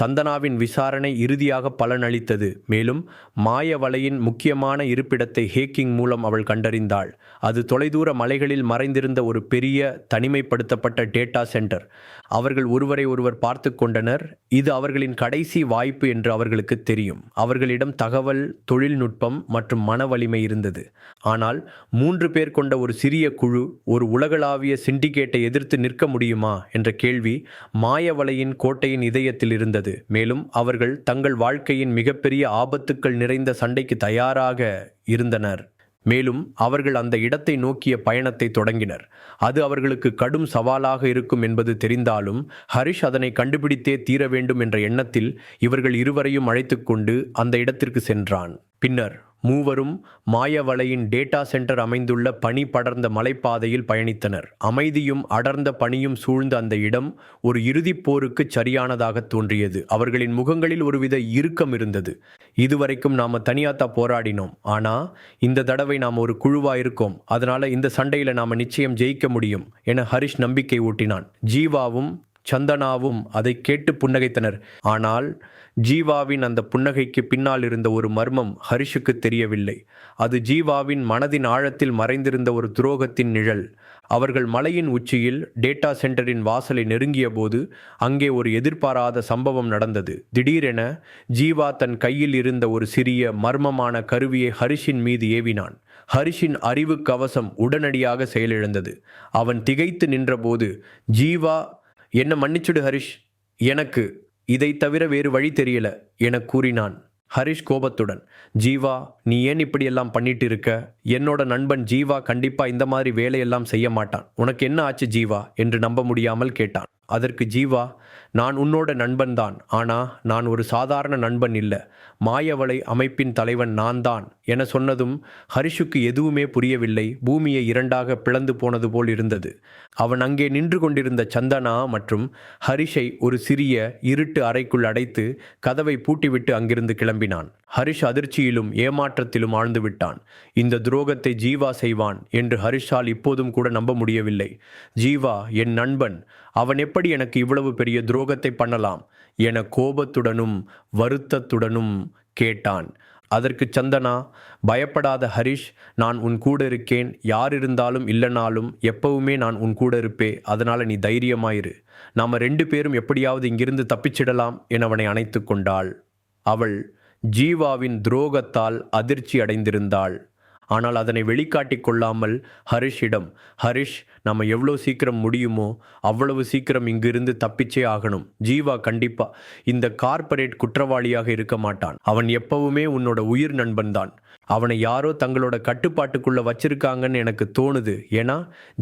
சந்தனாவின் விசாரணை இறுதியாக பலனளித்தது. மேலும் மாயவலையின் முக்கியமான இருப்பிடத்தை ஹேக்கிங் மூலம் அவள் கண்டறிந்தாள். அது தொலைதூர மலைகளில் மறைந்திருந்த ஒரு பெரிய தனிமைப்படுத்தப்பட்ட டேட்டா சென்டர். அவர்கள் ஒருவரை ஒருவர் பார்த்து கொண்டனர். இது அவர்களின் கடைசி வாய்ப்பு என்று அவர்களுக்கு தெரியும். அவர்களிடம் தகவல் தொழில்நுட்பம் மற்றும் மன வலிமை இருந்தது. ஆனால் மூன்று பேர் கொண்ட ஒரு சிறிய குழு ஒரு உலகளாவிய சிண்டிகேட்டை எதிர்த்து நிற்க முடியுமா? என்ற கேள்வி மாயவலையின் கோட்டையின் இதயத்தில் இருந்தது. மேலும் அவர்கள் தங்கள் வாழ்க்கையின் மிகப்பெரிய ஆபத்துக்கள் நிறைந்த சண்டைக்கு தயாராக இருந்தனர். மேலும் அவர்கள் அந்த இடத்தை நோக்கிய பயணத்தை தொடங்கினர். அது அவர்களுக்கு கடும் சவாலாக இருக்கும் என்பது தெரிந்தாலும் ஹரிஷ் அதனை கண்டுபிடித்தே தீர வேண்டும் என்ற எண்ணத்தில் இவர்கள் இருவரையும் அழைத்துக்கொண்டு அந்த இடத்திற்கு சென்றான். பின்னர் மூவரும் மாயவலையின் டேட்டா சென்டர் அமைந்துள்ள பனி படர்ந்த மலைப்பாதையில் பயணித்தனர். அமைதியும் அடர்ந்த பனியும் சூழ்ந்த அந்த இடம் ஒரு இறுதிப் போருக்கு சரியானதாக தோன்றியது. அவர்களின் முகங்களில் ஒருவித இறுக்கம் இருந்தது. இதுவரைக்கும் நாம் தனியாத்தா போராடினோம். ஆனால் இந்த தடவை நாம் ஒரு குழுவாக இருக்கோம். அதனால் இந்த சண்டையில் நாம் நிச்சயம் ஜெயிக்க முடியும் என ஹரிஷ் நம்பிக்கை ஊட்டினான். ஜீவாவும் சந்தனாவும் அதை கேட்டு புன்னகைத்தனர். ஆனால் ஜீவாவின் அந்த புன்னகைக்கு பின்னால் இருந்த ஒரு மர்மம் ஹரிஷுக்கு தெரியவில்லை. அது ஜீவாவின் மனதின் ஆழத்தில் மறைந்திருந்த ஒரு துரோகத்தின் நிழல். அவர்கள் மலையின் உச்சியில் டேட்டா சென்டரின் வாசலை நெருங்கிய போது அங்கே ஒரு எதிர்பாராத சம்பவம் நடந்தது. திடீரென ஜீவா தன் கையில் இருந்த ஒரு சிறிய மர்மமான கருவியை ஹரிஷின் மீது ஏவினான். ஹரிஷின் அறிவு கவசம் உடனடியாக செயலிழந்தது. அவன் திகைத்து நின்றபோது ஜீவா என்ன மன்னிச்சுடு ஹரிஷ். எனக்கு இதை தவிர வேறு வழி தெரியல என கூறினான் ஹரிஷ் கோபத்துடன். ஜீவா நீ ஏன் இப்படியெல்லாம் பண்ணிட்டு இருக்க என்னோட நண்பன் ஜீவா கண்டிப்பா இந்த மாதிரி வேலையெல்லாம் செய்ய மாட்டான். உனக்கு என்ன ஆச்சு ஜீவா? என்று நம்ப முடியாமல் கேட்டான். அதற்கு ஜீவா நான் உன்னோட நண்பன்தான் ஆனா நான் ஒரு சாதாரண நண்பன் இல்லை. மாயவளை அமைப்பின் தலைவன் நான் தான் என சொன்னதும் ஹரிஷுக்கு எதுவுமே புரியவில்லை. பூமியை இரண்டாக பிளந்து போனது போல் இருந்தது. அவன் அங்கே நின்று கொண்டிருந்த சந்தனா மற்றும் ஹரிஷை ஒரு சிறிய இருட்டு அறைக்குள் அடைத்து கதவை பூட்டிவிட்டு அங்கிருந்து கிளம்பினான். ஹரிஷ் அதிர்ச்சியிலும் ஏமாற்றத்திலும் ஆழ்ந்து விட்டான். இந்த துரோகத்தை ஜீவா செய்வான் என்று ஹரிஷால் இப்போதும் கூட நம்ப முடியவில்லை. ஜீவா என் நண்பன் அவன் எப்படி எனக்கு இவ்வளவு பெரிய துரோகத்தை பண்ணலாம்? என கோபத்துடனும் வருத்தத்துடனும் கேட்டான். அதற்கு சந்தனா பயப்படாத ஹரிஷ் நான் உன் கூட இருக்கேன். யார் இருந்தாலும் இல்லைனாலும் எப்பவுமே நான் உன் கூட இருப்பே. அதனால் நீ தைரியமாயிரு. நாம ரெண்டு பேரும் எப்படியாவது இங்கிருந்து தப்பிச்சிடலாம் என அவனை அணைத்து கொண்டாள். அவள் ஜீவாவின் துரோகத்தால் அதிர்ச்சி அடைந்திருந்தாள். ஆனால் அதனை வெளிக்காட்டி கொள்ளாமல் ஹரிஷிடம் ஹரிஷ் நம்ம எவ்வளோ சீக்கிரம் முடியுமோ அவ்வளவு சீக்கிரம் இங்கிருந்து தப்பிச்சே ஆகணும். ஜீவா கண்டிப்பா இந்த கார்ப்பரேட் குற்றவாளியாக இருக்க மாட்டான். அவன் எப்பவுமே உன்னோட உயிர் நண்பன் தான். அவனை யாரோ தங்களோட கட்டுப்பாட்டுக்குள்ள வச்சிருக்காங்கன்னு எனக்கு தோணுது. ஏன்னா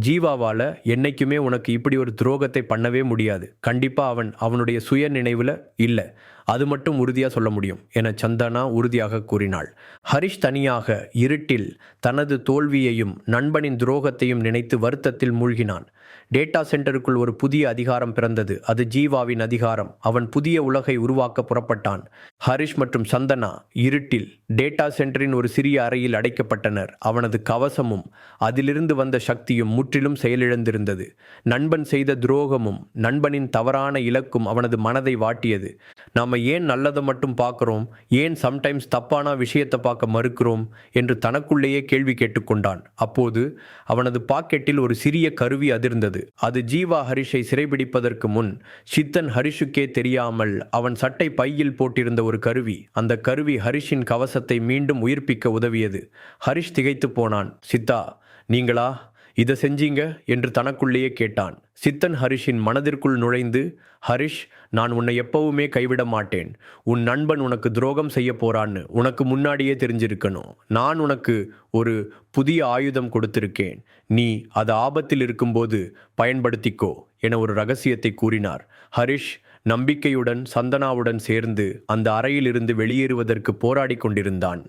ஜீவாவால என்னைக்குமே உனக்கு இப்படி ஒரு துரோகத்தை பண்ணவே முடியாது. கண்டிப்பா அவன் அவனுடைய சுய நினைவுல இல்லை. அது மட்டும் உறுதியாக சொல்ல முடியும் என சந்தனா உறுதியாக கூறினாள். ஹரிஷ் தனியாக இருட்டில் தனது தோல்வியையும் நண்பனின் துரோகத்தையும் நினைத்து வருத்தத்தில் மூழ்கினான். டேட்டா சென்டருக்குள் ஒரு புதிய அதிகாரம் பிறந்தது. அது ஜீவாவின் அதிகாரம். அவன் புதிய உலகை உருவாக்க புறப்பட்டான். ஹரிஷ் மற்றும் சந்தனா இருட்டில் டேட்டா சென்டரின் ஒரு சிறிய அறையில் அடைக்கப்பட்டனர். அவனது கவசமும் அதிலிருந்து வந்த சக்தியும் முற்றிலும் செயலிழந்திருந்தது. நண்பன் செய்த துரோகமும் நண்பனின் தவறான இலக்கும் அவனது மனதை வாட்டியது. நாம் ஏன் நல்லதை மட்டும் பார்க்குறோம்? ஏன் சம்டைம்ஸ் தப்பான விஷயத்தை பார்க்க மறுக்கிறோம்? என்று தனக்குள்ளேயே கேள்வி கேட்டுக்கொண்டான். அப்போது அவனது பாக்கெட்டில் ஒரு சிறிய கருவி அதிர்ந்தது. அது ஜீவா ஹரிஷை சிறைபிடிப்பதற்கு முன் சித்தன் ஹரிஷுக்கே தெரியாமல் அவன் சட்டை பையில் போட்டிருந்த ஒரு கருவி அந்த கருவி ஹரிஷின் கவசத்தை மீண்டும் உயிர்ப்பிக்க உதவியது. ஹரிஷ் திகைத்து போனான். சித்தா நீங்களா? இதை செஞ்சீங்க? என்று தனக்குள்ளேயே கேட்டான். சித்தன் ஹரிஷின் மனதிற்குள் நுழைந்து ஹரிஷ் நான் உன்னை எப்பவுமே கைவிட மாட்டேன். உன் நண்பன் உனக்கு துரோகம் செய்ய போறான்னு உனக்கு முன்னாடியே தெரிஞ்சிருக்கணும். நான் உனக்கு ஒரு புதிய ஆயுதம் கொடுத்திருக்கேன். நீ அது ஆபத்தில் இருக்கும்போது பயன்படுத்திக்கோ என ஒரு ரகசியத்தை கூறினார். ஹரிஷ் நம்பிக்கையுடன் சந்தனாவுடன் சேர்ந்து அந்த அறையிலிருந்து வெளியேறுவதற்கு போராடிக் கொண்டிருந்தான்.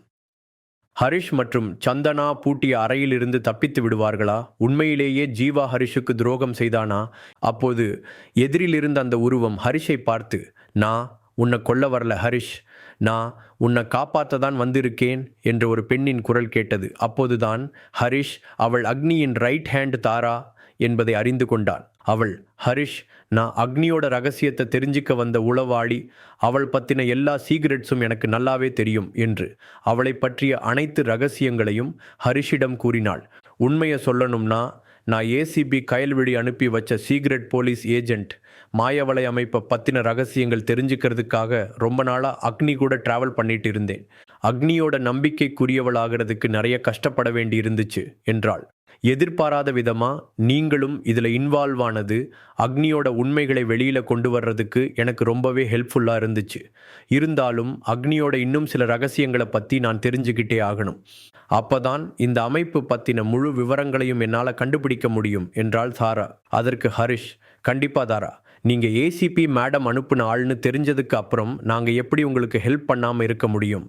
ஹரிஷ் மற்றும் சந்தனா பூட்டிய அறையிலிருந்து தப்பித்து விடுவார்களா? உண்மையிலேயே ஜீவா ஹரிஷுக்கு துரோகம் செய்தானா? அப்போது எதிரிலிருந்த அந்த உருவம் ஹரிஷை பார்த்து நான் உன்னை கொல்ல வரல ஹரிஷ். நான் உன்னை காப்பாற்ற தான் வந்திருக்கேன் என்ற ஒரு பெண்ணின் குரல் கேட்டது. அப்போதுதான் ஹரிஷ் அவள் அக்னியின் ரைட் ஹேண்ட் தாரா என்பதை அறிந்து கொண்டான். அவள் ஹரிஷ் நான் அக்னியோட ரகசியத்தை தெரிஞ்சுக்க வந்த உளவாளி அவள் பற்றின எல்லா சீக்ரெட்ஸும் எனக்கு நல்லாவே தெரியும் என்று அவளை பற்றிய அனைத்து ரகசியங்களையும் ஹரிஷிடம் கூறினாள். உண்மையை சொல்லணும்னா நான் ஏசிபி கயல்விழி அனுப்பி வச்ச சீக்ரெட் போலீஸ் ஏஜென்ட் மாயவலை அமைப்பை பற்றின ரகசியங்கள் தெரிஞ்சுக்கிறதுக்காக ரொம்ப நாளாக அக்னி கூட ட்ராவல் பண்ணிட்டு இருந்தேன். அக்னியோட நம்பிக்கைக்குரியவளாகிறதுக்கு நிறைய கஷ்டப்பட வேண்டி இருந்துச்சு என்றாள். எதிர்பாராத விதமாக நீங்களும் இதில் இன்வால்வ் ஆனது அக்னியோட உண்மைகளை வெளியில் கொண்டு வர்றதுக்கு எனக்கு ரொம்பவே ஹெல்ப்ஃபுல்லாக இருந்துச்சு. இருந்தாலும் அக்னியோட இன்னும் சில ரகசியங்களை பற்றி நான் தெரிஞ்சுக்கிட்டே ஆகணும். அப்பதான் இந்த அமைப்பு பற்றின முழு விவரங்களையும் என்னால் கண்டுபிடிக்க முடியும் என்றாள் தாரா அதற்கு ஹரிஷ் கண்டிப்பாக தாரா. நீங்கள் ஏசிபி மேடம் அனுப்புன ஆள்னு தெரிஞ்சதுக்கு அப்புறம் நாங்கள் எப்படி உங்களுக்கு ஹெல்ப் பண்ணாமல் இருக்க முடியும்?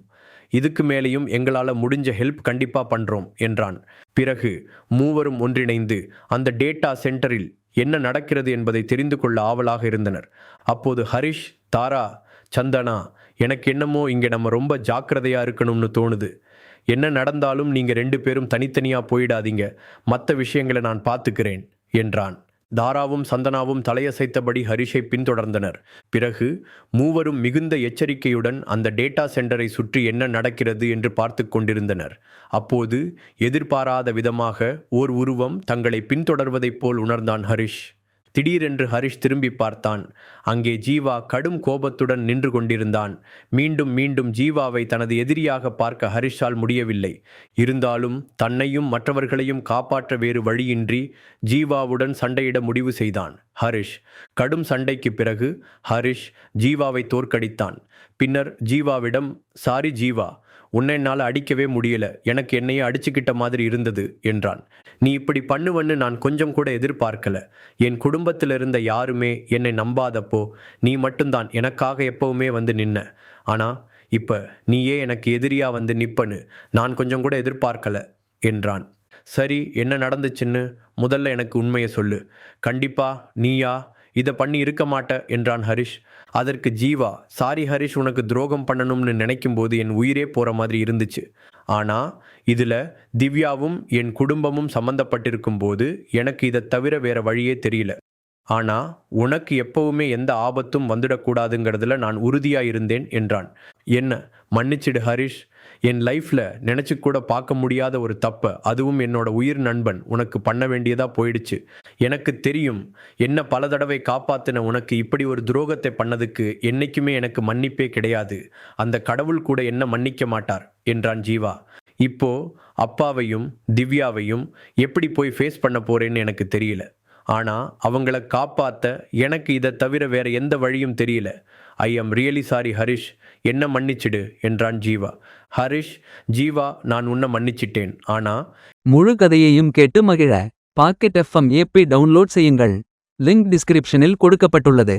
இதுக்கு மேலேயும் எங்களால் முடிஞ்ச ஹெல்ப் கண்டிப்பாக பண்ணுறோம் என்றான். பிறகு மூவரும் ஒன்றிணைந்து அந்த டேட்டா சென்டரில் என்ன நடக்கிறது என்பதை தெரிந்து கொள்ள ஆவலாக இருந்தனர். அப்போது ஹரிஷ் தாரா சந்தனா எனக்கு என்னமோ இங்கே நம்ம ரொம்ப ஜாக்கிரதையாக இருக்கணும்னு தோணுது. என்ன நடந்தாலும் நீங்கள் ரெண்டு பேரும் தனித்தனியாக போயிடாதீங்க. மற்ற விஷயங்களை நான் பார்த்துக்கிறேன் என்றான். தாராவும் சந்தனாவும் தலையசைத்தபடி ஹரிஷை பின்தொடர்ந்தனர். பிறகு மூவரும் மிகுந்த எச்சரிக்கையுடன் அந்த டேட்டா சென்டரை சுற்றி என்ன நடக்கிறது என்று பார்த்து கொண்டிருந்தனர். அப்போது எதிர்பாராத விதமாக ஓர் உருவம் தங்களை பின்தொடர்வதைப் போல் உணர்ந்தான் ஹரிஷ். திடீரென்று ஹரிஷ் திரும்பி பார்த்தான். அங்கே ஜீவா கடும் கோபத்துடன் நின்று கொண்டிருந்தான். மீண்டும் மீண்டும் ஜீவாவை தனது எதிரியாக பார்க்க ஹரிஷால் முடியவில்லை. இருந்தாலும் தன்னையும் மற்றவர்களையும் காப்பாற்ற வேறு வழியின்றி ஜீவாவுடன் சண்டையிட முடிவு செய்தான். ஹரிஷ் கடும் சண்டைக்கு பிறகு ஹரிஷ் ஜீவாவை தோற்கடித்தான். பின்னர் ஜீவாவிடம் சாரி ஜீவா உன்னை என்னால் அடிக்கவே முடியல. எனக்கு என்னையே அடிச்சுக்கிட்ட மாதிரி இருந்தது என்றான். நீ இப்படி பண்ணுவன்னு நான் கொஞ்சம் கூட எதிர்பார்க்கல. என் குடும்பத்தில் இருந்த யாருமே என்னை நம்பாதப்போ நீ மட்டும்தான் எனக்காக எப்பவுமே வந்து நின்ன. ஆனால் இப்போ நீயே எனக்கு எதிரியா வந்து நிப்பனு நான் கொஞ்சம் கூட எதிர்பார்க்கல என்றான். சரி என்ன நடந்துச்சுன்னு முதல்ல எனக்கு உண்மையை சொல்லு. கண்டிப்பா நீயா இதை பண்ணி இருக்க மாட்ட என்றான் ஹரிஷ். அதற்கு ஜீவா சாரி ஹரிஷ் உனக்கு துரோகம் பண்ணணும்னு நினைக்கும் போது என் உயிரே போகிற மாதிரி இருந்துச்சு. ஆனால் இதில் திவ்யாவும் என் குடும்பமும் சம்மந்தப்பட்டிருக்கும் போது எனக்கு இதை தவிர வேறு வழியே தெரியல. ஆனா உனக்கு எப்பவுமே எந்த ஆபத்தும் வந்துடக்கூடாதுங்கிறதுல நான் உறுதியா இருந்தேன் என்றான். என்ன மன்னிச்சிடு ஹரிஷ். என் லைஃப்ல நினைச்சு கூட பார்க்க முடியாத ஒரு தப்ப அதுவும் என்னோட உயிர் நண்பன் உனக்கு பண்ண வேண்டியதா போயிடுச்சு. எனக்கு தெரியும் என்ன பல தடவை காப்பாத்தின உனக்கு இப்படி ஒரு துரோகத்தை பண்ணதுக்கு என்னைக்குமே எனக்கு மன்னிப்பே கிடையாது. அந்த கடவுள் கூட என்ன மன்னிக்க மாட்டார் என்றான் ஜீவா. இப்போ அப்பாவையும் திவ்யாவையும் எப்படி போய் ஃபேஸ் பண்ண போறேன்னு எனக்கு தெரியல. ஆனா அவங்கள காப்பாத்த எனக்கு இதை தவிர வேற எந்த வழியும் தெரியல. I am really sorry Harish என்ன மன்னிச்சிடு என்றான் ஜீவா. ஹரிஷ் ஜீவா நான் உன்னை மன்னிச்சிட்டேன். ஆனா முழு கதையையும் கேட்டு மகிழ. பாக்கெட் எஃப்எம் ஏபி டவுன்லோட் செய்யுங்கள். லிங்க் டிஸ்கிரிப்ஷனில் கொடுக்கப்பட்டுள்ளது.